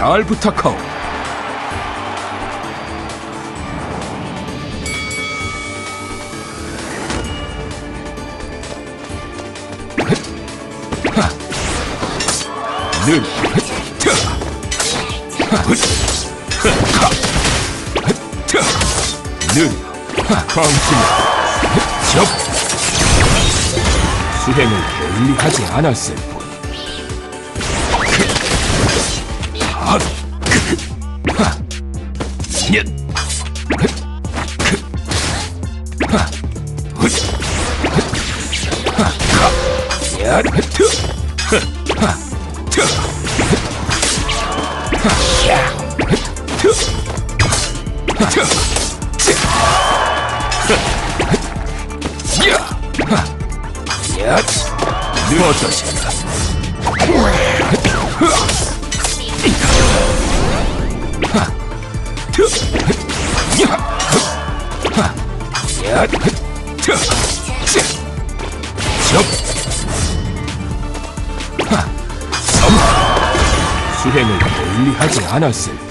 잘 부탁하오. 늘늘 광팀 접 수행을 게을리하지 않았을 뿐 아, 하, 얏, 하, 수행을 게을리하지 않았을 뿐.